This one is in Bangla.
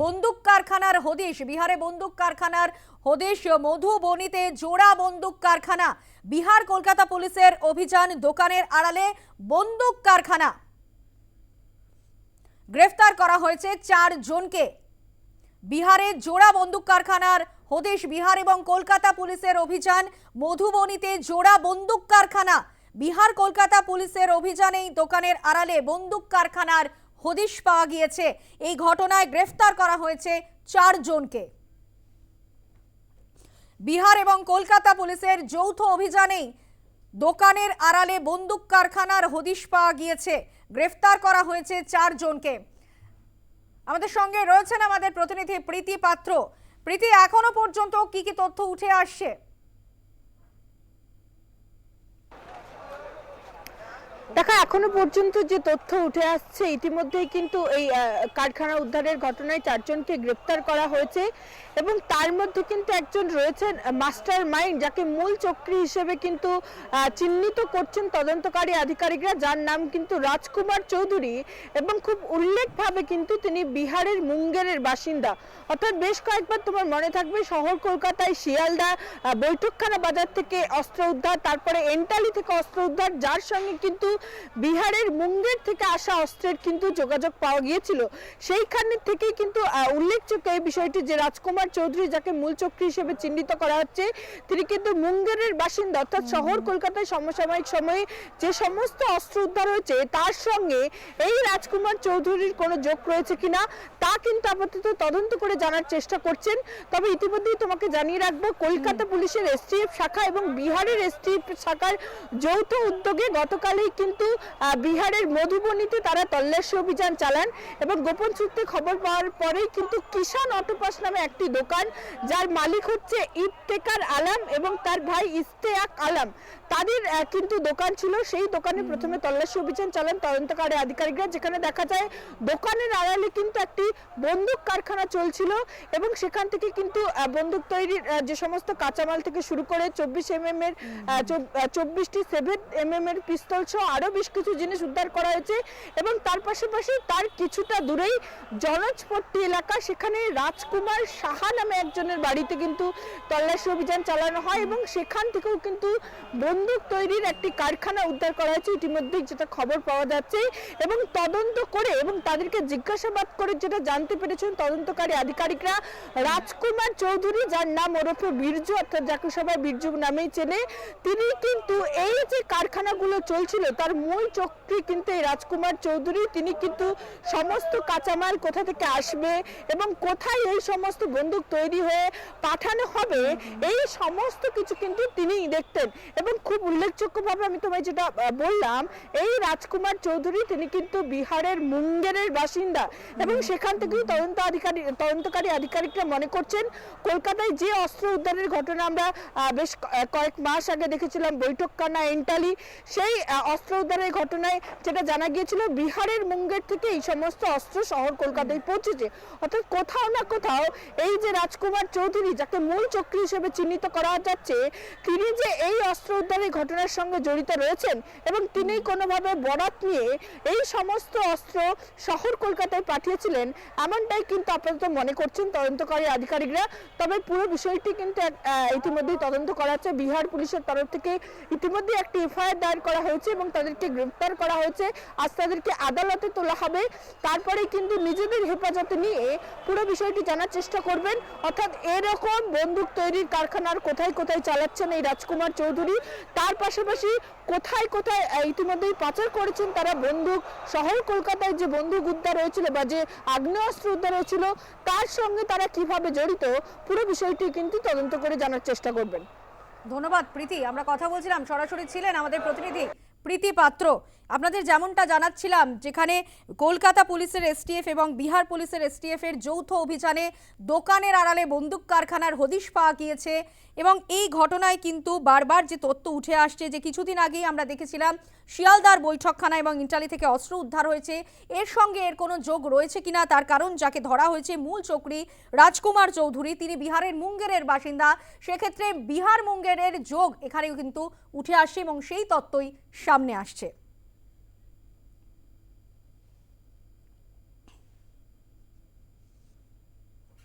বন্দুক কারখানার হদিশ। বিহারে বন্দুক কারখানার হদিশ মধুবনীতে জোড়া বন্দুক কারখানা। বিহার কলকাতা পুলিশের অভিযান দোকানের আড়ালে বন্দুক কারখানা। গ্রেফতার করা হয়েছে চার জনকে। বিহারে জোড়া বন্দুক কারখানার হদিশ। বিহার এবং কলকাতা পুলিশের অভিযান মধুবনীতে জোড়া বন্দুক কারখানা। বিহার কলকাতা পুলিশের অভিযানেই দোকানের আড়ালে বন্দুক কারখানার হদিশ পাওয়া গিয়েছে। এই ঘটনায় গ্রেফতার করা হয়েছে চার জনকে। বিহার এবং কলকাতা পুলিশের যৌথ অভিযানেই দোকানের আড়ালে বন্দুক কারখানার হদিশ পাওয়া গিয়েছে। গ্রেফতার করা হয়েছে চার জনকে। আমাদের সঙ্গে রয়েছেন আমাদের প্রতিনিধি প্রীতি পাত্র। প্রীতি, এখনও পর্যন্ত কি কি তথ্য উঠে আসছে? দেখা, এখনও পর্যন্ত যে তথ্য উঠে আসছে, ইতিমধ্যেই কিন্তু এই কারখানা উদ্ধারের ঘটনায় চারজনকে গ্রেপ্তার করা হয়েছে এবং তার মধ্যে কিন্তু একজন রয়েছেন মাস্টার মাইন্ড, যাকে মূল চক্রী হিসেবে কিন্তু চিহ্নিত করছেন তদন্তকারী আধিকারিকরা, যার নাম কিন্তু রাজকুমার চৌধুরী এবং খুব উল্লেখভাবে কিন্তু তিনি বিহারের মুঙ্গেরের বাসিন্দা। অর্থাৎ বেশ কয়েকবার তোমার মনে থাকবে, শহর কলকাতায় শিয়ালদা বৈঠকখানা বাজার থেকে অস্ত্র উদ্ধার, তারপরে এন্টালি থেকে অস্ত্র উদ্ধার, যার সঙ্গে কিন্তু বিহারের মুঙ্গের থেকে আসা অস্ত্রের কিন্তু যোগাযোগ পাওয়া গিয়েছিল। সেইখানে থেকেই কিন্তু উল্লেখযোগ্য এই বিষয়টি যে রাজকুমার চৌধুরী যাকে মূল চক্রী হিসেবে চিহ্নিত করা হচ্ছে তিনি কিন্তু মুঙ্গেরের বাসিন্দা অর্থাৎ শহর কলকাতায় সমসাময়িক সময়ে যে সমস্ত অস্ত্র উদ্ধার হয়েছে তার সঙ্গে এই রাজকুমার চৌধুরীর কোনো যোগ রয়েছে কিনা তা কিন্তু আপাতত তদন্ত করে জানার চেষ্টা করছেন। তবে ইতিমধ্যেই তোমাকে জানিয়ে রাখব কলকাতা পুলিশের এসটিএফ শাখা এবং বিহারের এসটিএফ শাখার যৌথ উদ্যোগে গতকালেই কিন্তু আহ, বিহারের মধুবনীতে তারা তল্লাশি অভিযান চালান এবং গোপন সূত্রে খবর পাওয়ার পরেই কিন্তু কিষান অটোপাস নামে একটি দোকান যার মালিক হচ্ছে ইফতেকার আলাম এবং তার ভাই ইস্তেয়াক আলাম। তাদের কিন্তু দোকান ছিল। সেই দোকানে প্রথমে তল্লাশি অভিযান চালান তদন্তকারী আধিকারিকরা যেখানে দেখা যায় দোকানের আড়ালে কিন্তু একটি বন্দুক কারখানা চলছিল এবং সেখান থেকে কিন্তু বন্দুক তৈরির যে সমস্ত কাঁচামাল থেকে শুরু করে চব্বিশ এম এর চব্বিশটি সেভেন এম এম এর পিস্তল সহ আরও বেশ কিছু জিনিস উদ্ধার করা হয়েছে এবং তার পাশাপাশি তার কিছুটা দূরেই জনজপট্টি এলাকা, সেখানে রাজকুমার সাহা নামে একজনের বাড়িতে কিন্তু তল্লাশি অভিযান চালানো হয় এবং সেখান থেকেও কিন্তু বন্দুক তৈরির একটি কারখানা উদ্ধার করা হয়েছে ইতিমধ্যেই যেটা খবর পাওয়া যাচ্ছে এবং তদন্ত করে এবং তাদেরকে জিজ্ঞাসাবাদ করে যেটা জানতে পেরেছেন তদন্তকারী আধিকারিকরা, রাজকুমার চৌধুরী, যার নাম ওরফে বীরজু, অর্থাৎ যাকে সবাই বীরজু নামেই চেনে, তিনি কিন্তু এই যে কারখানাগুলো চলছিল তার মূল চক্রী কিন্তু এই রাজকুমার চৌধুরী। তিনি কিন্তু সমস্ত কাঁচামাল কোথা থেকে আসবে এবং কোথায় এই সমস্ত বন্দুক তৈরি হয়ে পাঠানো হবে এই সমস্ত কিছু কিন্তু তিনিই দেখতেন। এবং খুব উল্লেখযোগ্যভাবে আমি তোমায় যেটা বললাম এই রাজকুমার চৌধুরী তিনি কিন্তু বিহারের মুঙ্গেরের বাসিন্দা এবং সেখান থেকেই তদন্ত আধিকারিক তদন্তকারী আধিকারিকরা মনে করছেন কলকাতায় যে অস্ত্র উদ্ধারের ঘটনা আমরা বেশ কয়েক মাস আগে দেখেছিলাম বৈঠকখানা এন্টালি সেই অস্ত্র উদ্ধারের ঘটনায় যেটা জানা গিয়েছিল, বিহারের মুঙ্গের থেকে এই সমস্ত অস্ত্র শহর কলকাতায় পৌঁছেছে। অর্থাৎ কোথাও না কোথাও এই যে রাজকুমার চৌধুরী, যাকে মূল চক্রী হিসেবে চিহ্নিত করা যাচ্ছে, তিনি যে এই অস্ত্র উদ্ধারের ঘটনার সঙ্গে জড়িত রয়েছেন এবং তিনি কোনোভাবে বরাত নিয়ে এই সমস্ত অস্ত্র শহর কলকাতায় পাঠিয়েছিলেন, এমনটাই কিন্তু আপাতত মনে করছেন তদন্তকারী আধিকারিকরা। তবে পুরো বিষয়টি কিন্তু ইতিমধ্যেই তদন্ত করা হচ্ছে। বিহার পুলিশের তরফ থেকে ইতিমধ্যে একটি এফআইআর দায়ের করা হয়েছে এবং তাদেরকে গ্রেফতার করা হয়েছে। আজ তাদেরকে আদালতে তোলা হবে। তারপরে কিন্তু নিজেদের হেফাজতে নিয়ে পুরো বিষয়টি জানার চেষ্টা করবেন। অর্থাৎ এরকম বন্দুক তৈরির কারখানার কোথায় কোথায় চালাচ্ছেন এই রাজকুমার চৌধুরী, তার পাশাপাশি কোথায় কোথায় ইতিমধ্যেই পাচার করেছেন তারা বন্দুক শহর কলকাতায় যে বন্দুক উদ্ধার হয়েছিল বা যে আগ্নেয়াস্ত্র উদ্ধার হয়েছিল, তার সঙ্গে তারা কীভাবে জড়িত, পুরো বিষয়টি কিন্তু তদন্ত করে জানার চেষ্টা করবেন। ধন্যবাদ, প্রীতি। আমরা কথা বলছিলাম, সরাসরি ছিলেন আমাদের প্রতিনিধি প্রীতি পাত্র আপনাদের যেমনটা জানাচ্ছিলাম, যেখানে কলকাতা পুলিশের এসটিএফ এবং বিহার পুলিশের এসটিএফ এর যৌথ অভিযানে দোকানের আড়ালে বন্দুক কারখানার হদিশ পাওয়া গিয়েছে এবং এই ঘটনায় কিন্তু বারবার যে তথ্য উঠে আসছে, যে কিছুদিন আগেই আমরা দেখেছিলাম শিয়ালদার বৈঠকখানা এবং ইন্টালি থেকে অস্ত্র উদ্ধার হয়েছে। এর সঙ্গে এর কোনো যোগ রয়েছে কিনা, তার কারণ যাকে ধরা হয়েছে মূল চক্রী রাজকুমার চৌধুরী, তিনি বিহারের মুঙ্গেরের বাসিন্দা। সেক্ষেত্রে বিহার মুঙ্গেরের যোগ এখানেও কিন্তু উঠে আসছে এবং সেই তত্ত্বই সামনে আসছে।